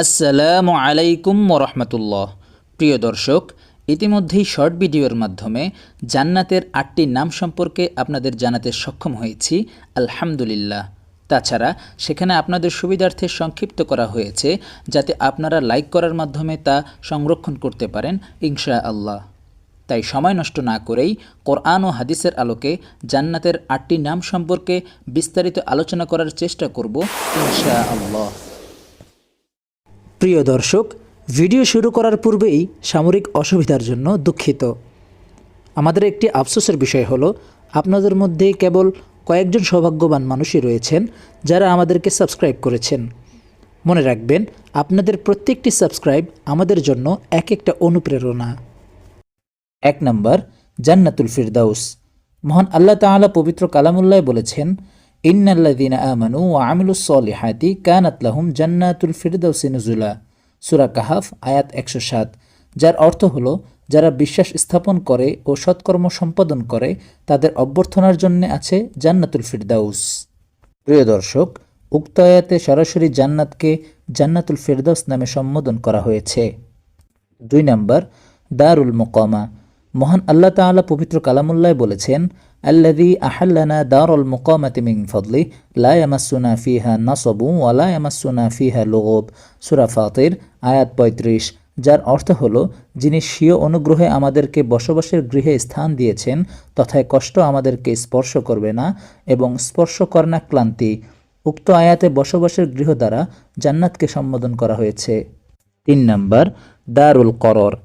আসসালামু আলাইকুম রহমতুল্লাহ। প্রিয় দর্শক, ইতিমধ্যেই শর্ট ভিডিওর মাধ্যমে জান্নাতের আটটি নাম সম্পর্কে আপনাদের জানাতে সক্ষম হয়েছি, আলহামদুলিল্লাহ। তাছাড়া সেখানে আপনাদের সুবিধার্থে সংক্ষিপ্ত করা হয়েছে, যাতে আপনারা লাইক করার মাধ্যমে তা সংরক্ষণ করতে পারেন ইনশা আল্লাহ তাই সময় নষ্ট না করেই কোরআন ও হাদিসের আলোকে জান্নাতের আটটি নাম সম্পর্কে বিস্তারিত আলোচনা করার চেষ্টা করব ইনশা আল্লাহ প্রিয় দর্শক, ভিডিও শুরু করার পূর্বেই সামরিক অসুবিধার জন্য দুঃখিত। আমাদের একটি আফসোসের বিষয় হলো, আপনাদের মধ্যে কেবল কয়েকজন সৌভাগ্যবান মানুষই রয়েছেন যারা আমাদেরকে সাবস্ক্রাইব করেছেন। মনে রাখবেন, আপনাদের প্রত্যেকটি সাবস্ক্রাইব আমাদের জন্য এক একটা অনুপ্রেরণা। এক নম্বর, জান্নাতুল ফিরদাউস। মহান আল্লাহ তাআলা পবিত্র কালামুল্লাহ বলেছেন ইন্নাল্লাযীনা আমানু ওয়া আমিলুস সলিহাতি কানাত লাহুম জান্নাতুল ফিরদাউসি নুজুলা। সূরা কাহাফ, আয়াত একশো সাত, যার অর্থ হল, যারা বিশ্বাস স্থাপন করে ও সৎকর্ম সম্পাদন করে, তাদের অভ্যর্থনার জন্য আছে জান্নাতুল ফিরদাউস। প্রিয় দর্শক, উক্ত আয়াতে সরাসরি জান্নাতকে জান্নাতুল ফিরদাউস নামে সম্বোধন করা হয়েছে। দুই নম্বর, দারুল মোকামা। মহান আল্লাহ তাআলা পবিত্র কালামুল্লাহ বলেছেন আল্লাদি আহাল্লানা দারুল মোকামাতি মিন ফদলি, লা ফিহা নাসবু ওয়া লা ফিহা লুগুব। সূরা ফাতির, আয়াত 35 যার অর্থ হলো, যিনি স্বীয় অনুগ্রহে আমাদেরকে বসবাসের গৃহে স্থান দিয়েছেন, তথায় কষ্ট আমাদেরকে স্পর্শ করবে না এবং স্পর্শ করে না ক্লান্তি। উক্ত আয়াতে বসবাসের গৃহ দ্বারা জান্নাতকে সম্বোধন করা হয়েছে। তিন নম্বর, দারুল করর।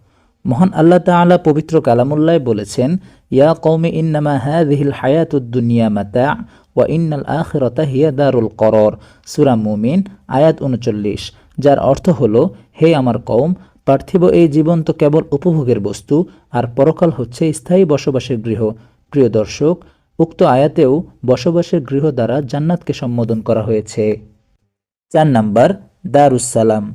মহান আল্লাহ তাআলা পবিত্র কালামুল্লাহ বলেছেন, ইয়া কৌমি ইন্নামা হাযিহিল হায়াতুদ দুনিয়া মাতা ওয়া ইন্নাল আখিরাতা হিয়া দারুল করর। সুরা মুমিন, আয়াত উনচল্লিশ, যার অর্থ হলো, হে আমার কৌম পার্থিব এই জীবন তো কেবল উপভোগের বস্তু, আর পরকাল হচ্ছে স্থায়ী বসবাসের গৃহ। প্রিয় দর্শক, উক্ত আয়াতেও বসবাসের গৃহ দ্বারা জান্নাতকে সম্বোধন করা হয়েছে। চার নাম্বার দারুসালাম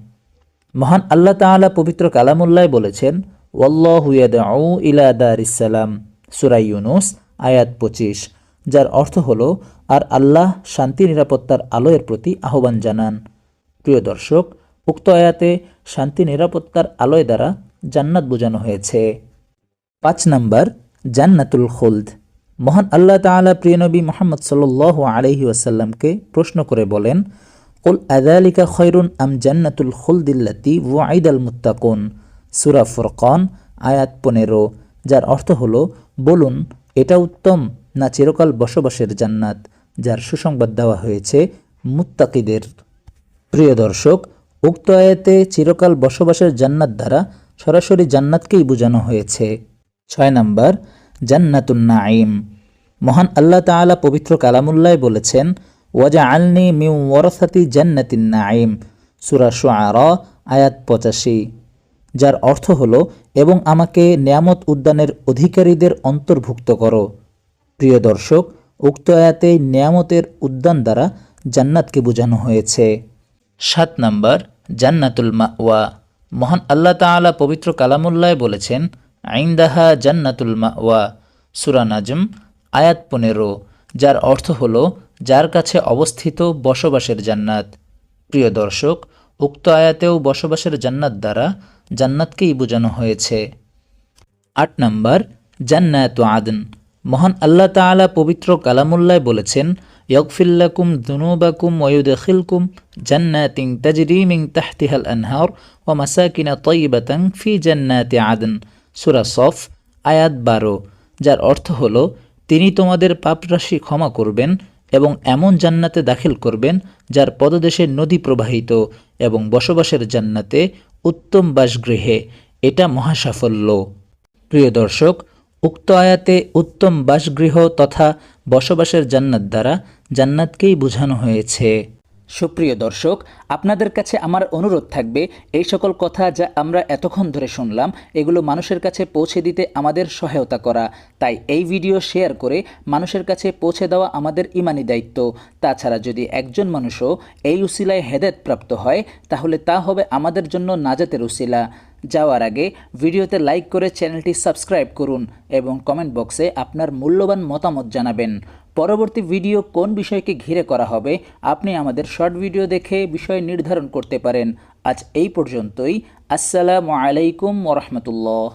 মহান আল্লাহ তাআলা পবিত্র কালামুল্লাহ বলেছেন ওয়াল্লাহু ইয়াদউ ইলা দারিসালাম সূরা ইউনুস, আয়াত পঁচিশ, যার অর্থ হল, আর আল্লাহ শান্তি, নিরাপত্তার আলোয়ের প্রতি আহ্বান জানান। প্রিয় দর্শক, উক্ত আয়াতে শান্তি, নিরাপত্তার আলোয় দ্বারা জান্নাত বোঝানো হয়েছে। পাঁচ নম্বর, জান্নাতুল খুলদ। মহান আল্লাহ তাআলা প্রিয়নবী মোহাম্মদ সাল্লাহ আলহি ওয়াসাল্লামকে প্রশ্ন করে বলেন, কুল আদালিকা খৈরুন আম জান্নাতুল খুলদিল্লাতি ওয়াইদ আল মুত্তাকুন? সুরা ফুরকান, আয়াত পনেরো, যার অর্থ হল, বলুন, এটা উত্তম না চিরকাল বসবাসের জান্নাত, যার সুসংবাদ দেওয়া হয়েছে মুত্তাকিদের। প্রিয় দর্শক, উক্ত আয়াতে চিরকাল বসবাসের জান্নাত দ্বারা সরাসরি জান্নাতকেই বোঝানো হয়েছে। ছয় নম্বর, জান্নাতুন নাঈম। মহান আল্লাহ তাআলা পবিত্র কালামুল্লাহ বলেছেন ওয়াজা আলনি মিউ ওয়ারাসাতি জান্নাতিন নাঈম। সূরা শুআরা, আয়াত পঁচাশি। যার অর্থ হল, এবং আমাকে নিয়ামত উদ্যানের অধিকারীদের অন্তর্ভুক্ত করো। প্রিয় দর্শক, উক্ত আয়াতে নিয়ামতের উদ্যান দ্বারা জান্নাতকে বোঝানো হয়েছে। সাত নম্বর, জান্নাতুল মাওয়া। মহান আল্লাহ তাআলা পবিত্র কালামুল্লাহ বলেছেন, আইন্দাহা জান্নাতুল মাওয়া। সুরা নাজম, আয়াত পনেরো, যার অর্থ হল, যার কাছে অবস্থিত বসবাসের জান্নাত। প্রিয় দর্শক উক্ত আয়াতেও বসবাসের জান্নাত দ্বারা জান্নাতকেই বোঝানো হয়েছে। আট নম্বর, জান্নাত আদন। মহান আল্লাহ তাআলা পবিত্র কালামুল্লায় বলেছেন ইয়কফিল্লাকুম দুনুবাকুম ওয়ুদখিলকুম জান্নাতিং তাজরি মিন তাহতিহাল আনহার ওয়া মাসাকিনা তয়িবাতাং ফি জান্নাতি আদন। সূরা সফ, আয়াত বারো, যার অর্থ হল, তিনি তোমাদের পাপরাশি ক্ষমা করবেন এবং এমন জান্নাতে দাখিল করবেন যার পদদেশে নদী প্রবাহিত এবং বসবাসের জান্নাতে উত্তম বাসগৃহে। এটা মহাসাফল্য। প্রিয় দর্শক, উক্ত আয়াতে উত্তম বাসগৃহ তথা বসবাসের জান্নাত দ্বারা জান্নাতকেই বোঝানো হয়েছে। সুপ্রিয় দর্শক, আপনাদের কাছে আমার অনুরোধ থাকবে, এই সকল কথা যা আমরা এতক্ষণ ধরে শুনলাম, এগুলো মানুষের কাছে পৌঁছে দিতে আমাদের সহায়তা করা। তাই এই ভিডিও শেয়ার করে মানুষের কাছে পৌঁছে দেওয়া আমাদের ইমানি দায়িত্ব। তাছাড়া যদি একজন মানুষও এই উসিলায় হেদায়ত প্রাপ্ত হয়, তাহলে তা হবে আমাদের জন্য নাজাতের উসিলা। যাওয়ার আগে ভিডিওতে লাইক করে চ্যানেলটি সাবস্ক্রাইব করুন এবং কমেন্ট বক্সে আপনার মূল্যবান মতামত জানাবেন। পরবর্তী ভিডিও কোন বিষয়কে ঘিরে করা হবে, আপনি আমাদের শর্ট ভিডিও দেখে বিষয় নির্ধারণ করতে পারেন। আজ এই পর্যন্তই। আসসালামু আলাইকুম ওরহমতুল্লাহ